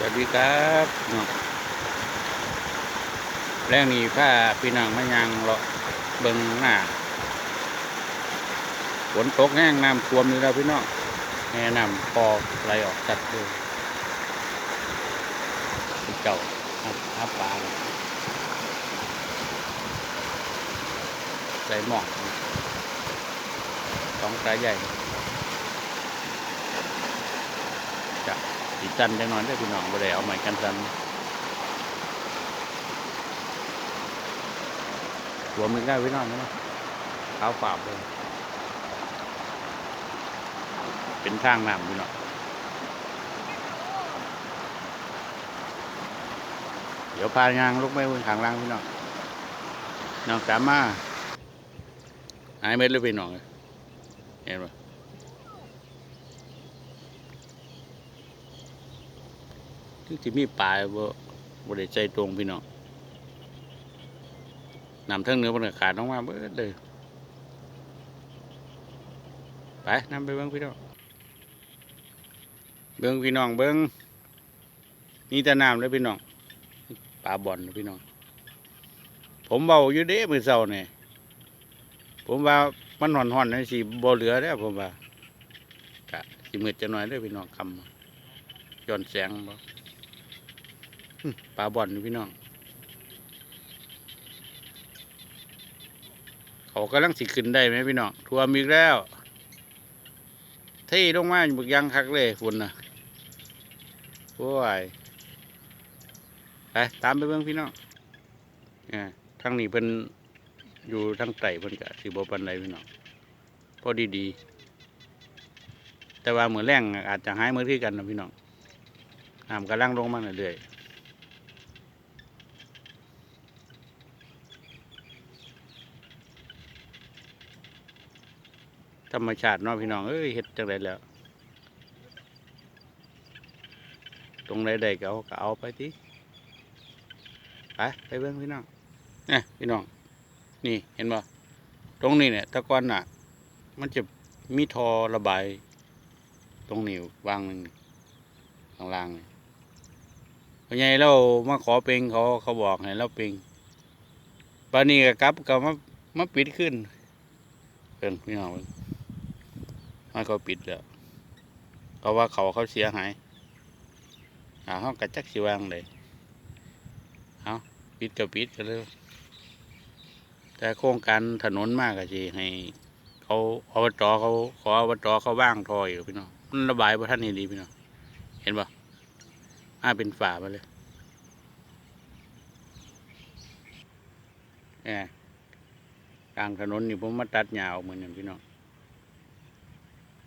สวัสดีครับน้องแรงนี้ผ้าพี่น้องมายางเลาะเบิงหน้าฝนตกแห้งน้ำท่วมนี่แล้วพี่น้องแม่น้ำพอไหลออกจัดเลยเก่าครับฮับปลาใส่หมอกสองสายใหญ่จะ สีจันจังนอนได้อพี่น้องบ่ได้เอาไม้กันสันหัวมึงได้พี่น้องนะเท้าฝาบเลย เป็นทางน้ำพี่น้องเดี๋ยวพายางลูกไม่บนขางล่างพี่น้องน้องสามมาหายเม็ดเลยพี่น้องเห็นปะ ที่ที่มีปลายบ่บ่ได้ใจตรงพี่น้องนำทั้งเนื้อมันก็ขาดออกมาเบิดเลยไปนำไปเบิ้งพี่น้องเบิ้งพี่น้องเบิ้งนี่แต่น้ำเลยพี่น้องปลาบ่อนพี่น้องผมเบาอยู่เด้มือเศร้าเนี่ยผมว่ามันห่อนๆนะสิบ่เหลือแล้วผมว่ากะสิมืดจะหน่อยเด้พี่น้องคำย้อนแสงบ่ ปลาบ่อนพี่น้อง เขากำลังสิขึ้นได้ไหมพี่น้องทัวมีแล้วที่ลงมาบึกยังคักเลยฝุ่นนะโอ้ยไปตามไปเบิ่งพี่น้องอ่าทางนี้เพิ่นอยู่ทางไต่เพิ่นกะสิบ่ปานใดพี่น้องพอดีดีๆแต่ว่าเหมือนแรงอาจจะหายมือที่กันนะพี่น้องน้ำกำลังลงมาเรื่อยๆ ธรรมชาติเนาะพี่น้องเอ้ยเฮ็ดจังไดแล้ว ตรงใดใดก็เอาก็เอาไปทีไปไปเบิ่งพี่น้องนี่พี่น้อง นี่เห็นบ่ตรงนี้เนี่ยตะกอนน่ะ มันจะมีทอระบาย ตรงนี้วางหนึ่งข้างล่างพอใหญ่เรามาขอเป็งเขาเขาบอกให้เราเป็งปานี้ก็กลับก็มามาปิดขึ้นเพิ่นพี่น้อง ให้เขาปิดแล้วเขาว่าเขาเขาเสียหายหาห้องกระจักสิวางเลยเอาปิดก็ปิดกันเลยแต่โครงการถนนมากก็สิให้เขาอบจเขาขออบจเขาว่างทอยอยู่พี่น้องมันระบายพระท่านนี่ดีพี่น้องเห็นปะอ้าเป็นฝามาเลยแหมกลางถนนนี่ผมมาตัดหญ้าออกเหมือนกันพี่น้อง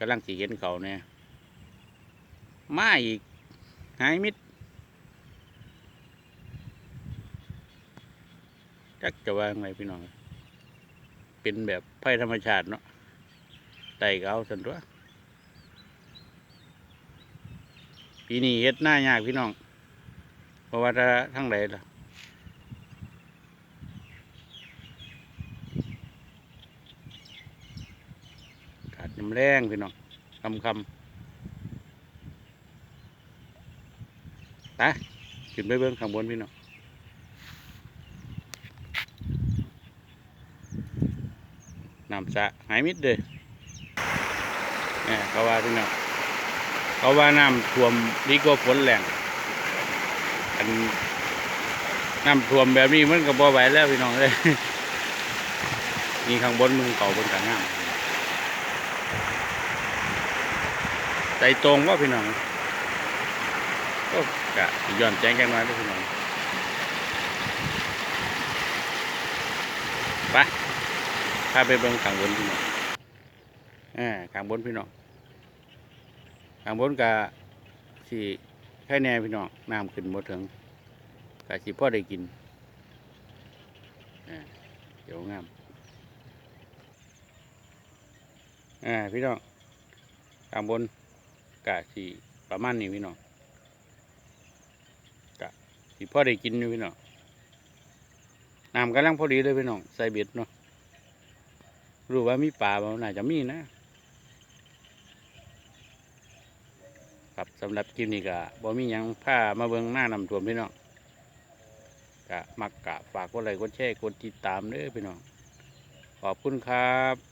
กำลังสีเห็นเขาเนี่ยมาอีก หายมิดจักจะว่าไงพี่น้อง เป็นแบบภัยธรรมชาติเนาะไต่เอาสันตัวปีนี้เฮ็ดหน้ายากพี่น้อง เพราะว่าถ้าทั้งใดล่ะ ขาด น้ำแรงพี่น้องคำคำไปขึ้นไปเบิ้งข้างบนพี่น้องน้ำสะหายมิดเลยเนี่ยเขาว่าพี่น้องเขาว่าน้ำท่วมดีกว่าฝนแรงอันน้ำท่วมแบบนี้มันก็บ่ไหวแล้วพี่น้องเลยนี่ข้างบนมึงเก่าบนกลางน้ำ ใจตรงว่าพี่น้องก็กะย้อนแจ้งกันมาด้วยพี่น้องไปพาไปเบิ่งขางบนพี่น้องอ่าขางบนพี่น้องขางบนกะสิแค่แน่พี่น้องน้ำขึ้นบ่ถึงกะสิพอได้กินอ่าเดี๋ยวงาม อ่าพี่น้องข้างบนกะสิประมาณนี้พี่น้องกะสิพอได้กินอยู่พี่น้องน้ำกำลังพอดีเลยพี่น้องใส่เบ็ดเนาะรู้ว่ามีปลาบ่น่าจะมีนะ ครับสำหรับคลิปนี้ก็บ่มียังผ้ามาเบิ่งหน้านำท่วมพี่น้องก็มักกะฝากกดไลค์กดแชร์กดติดตามเด้อพี่น้องขอบคุณครับ